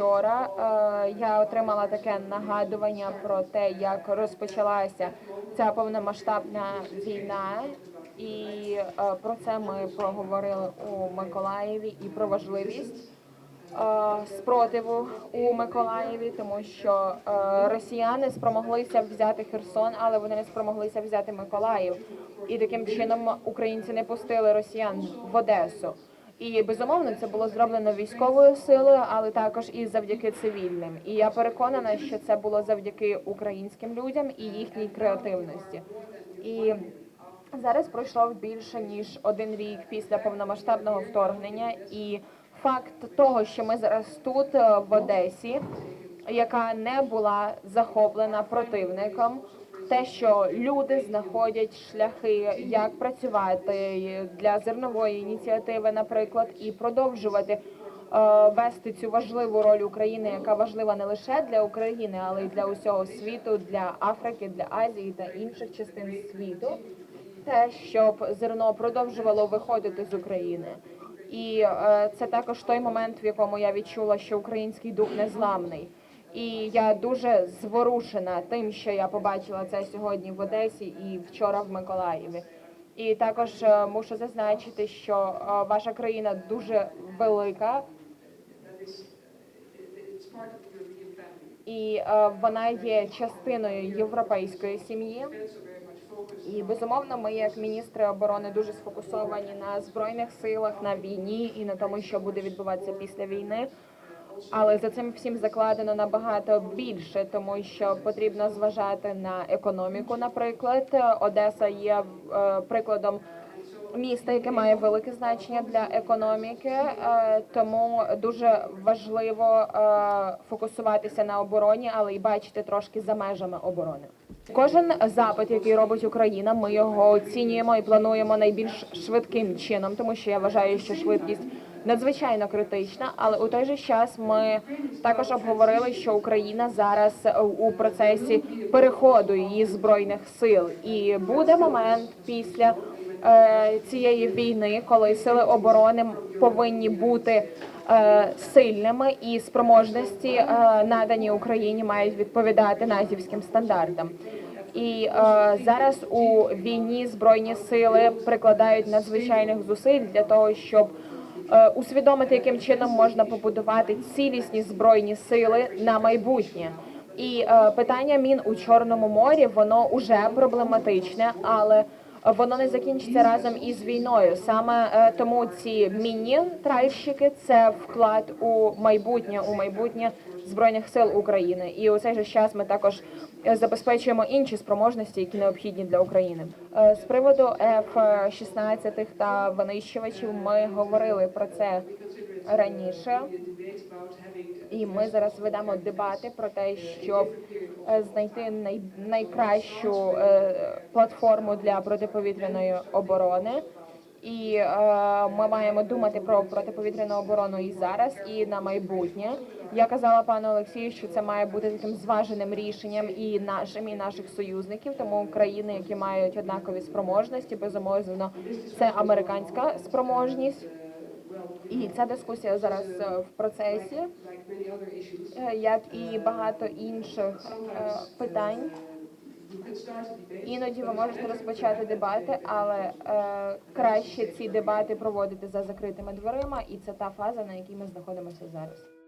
вчора е, я отримала таке нагадування про те, як розпочалася ця повномасштабна війна, і е, про це ми проговорили у Миколаєві і про важливість е, спротиву у Миколаєві, тому що е, росіяни спромоглися взяти Херсон, але вони не спромоглися взяти Миколаїв. І таким чином українці не пустили росіян в Одесу. І безумовно це було зроблено військовою силою, але також і завдяки цивільним. І я переконана, що це було завдяки українським людям і їхній креативності. І зараз пройшло більше ніж один рік після повномасштабного вторгнення, і факт того, що ми зараз тут е, в Одесі, яка не була захоплена противником. Те, що люди знаходять шляхи, як працювати для зернової ініціативи, наприклад, і продовжувати е, вести цю важливу роль України, яка важлива не лише для України, але й для усього світу, для Африки, для Азії та інших частин світу. Те, щоб зерно продовжувало виходити з України. І е, це також той момент, в якому я відчула, що український дух незламний. І я дуже зворушена тим, що я побачила це сьогодні в Одесі і вчора в Миколаєві. І також е, мушу зазначити, що е, ваша країна дуже велика, і е, вона є частиною європейської сім'ї. І безумовно, ми, як міністри оборони, дуже сфокусовані на збройних силах, на війні і на тому, що буде відбуватися після війни. Але за цим всім закладено набагато більше, тому що потрібно зважати на економіку. Наприклад, Одеса є е, прикладом міста, яке має велике значення для економіки, е, тому дуже важливо е, фокусуватися на обороні, але й бачити трошки за межами оборони. Кожен запит, який робить Україна, ми його оцінюємо і плануємо найбільш швидким чином, тому що я вважаю, що швидкість надзвичайно критична. Але у той же час ми також обговорили, що Україна зараз у процесі переходу її збройних сил, і буде момент після е, цієї війни, коли сили оборони повинні бути е, сильними і спроможності е, надані Україні мають відповідати натівським стандартам. І е, зараз у війні збройні сили прикладають надзвичайних зусиль для того, щоб усвідомити, яким чином можна побудувати цілісні збройні сили на майбутнє. І е, питання мін у Чорному морі воно уже проблематичне, але воно не закінчиться разом із війною. Саме е, тому ці мінні тральщики це вклад у майбутнє, у майбутнє збройних сил України. І у цей же час ми також е, забезпечуємо інші спроможності, які необхідні для України. Е, З приводу F-16 та винищувачів ми говорили про це раніше. І ми зараз ведемо дебати про те, щоб е, знайти най, найкращу е, платформу для протиповітряної оборони. І е, ми маємо думати про протиповітряну оборону і зараз, і на майбутнє. Я казала пану Олексію, що це має бути таким зваженим рішенням і нашим, і наших союзників. Тому країни, які мають однакові спроможності, безумовно, це американська спроможність. І ця дискусія зараз е, в процесі е, як і багато інших е, питань. Іноді ви можете розпочати дебати, але краще ці дебати проводити за закритими дверима, і це та фаза, на якій ми знаходимося зараз.